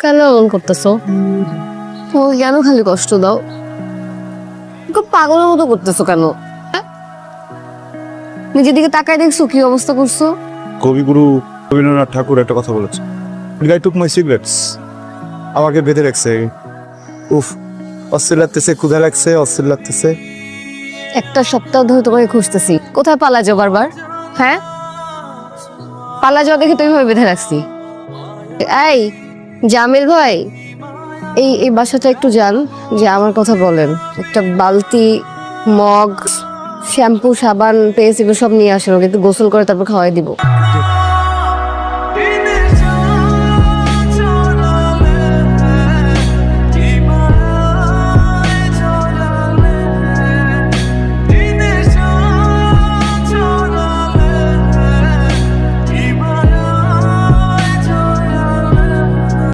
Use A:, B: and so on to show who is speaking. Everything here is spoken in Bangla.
A: কেন এমন করতেছো? ও কেন খালি কষ্ট দাও? খুব পাগলের মতো করতেছো কেন? হ্যাঁ? নিজের দিকে তাকায় দেখছ কি অবস্থা করছ?
B: কবিগুরু রবীন্দ্রনাথ ঠাকুর একটা কথা বলেছে। গাই টুক মাই সিগারেটস আমাকে বেঁধে রাখছে। উফ অস্থির লাগতেছে ক্ষুধা লাগছে অস্থির লাগতেছে।
A: একটা সপ্তাহ ধরে তোমাকে খুঁজতেছি। কোথায় পালা যাও বারবার? হ্যাঁ? পালা যাওয়া দেখে তুমি ভাবে বেঁধে রাখছি। এই জামিল ভাই, এই এই বাসাটা একটু যান, যে আমার কথা বলেন। একটা বালতি, মগ, শ্যাম্পু, সাবান পেস্ট এগুলো সব নিয়ে আসেন কিন্তু গোসল করে তারপর খাওয়াই দিব।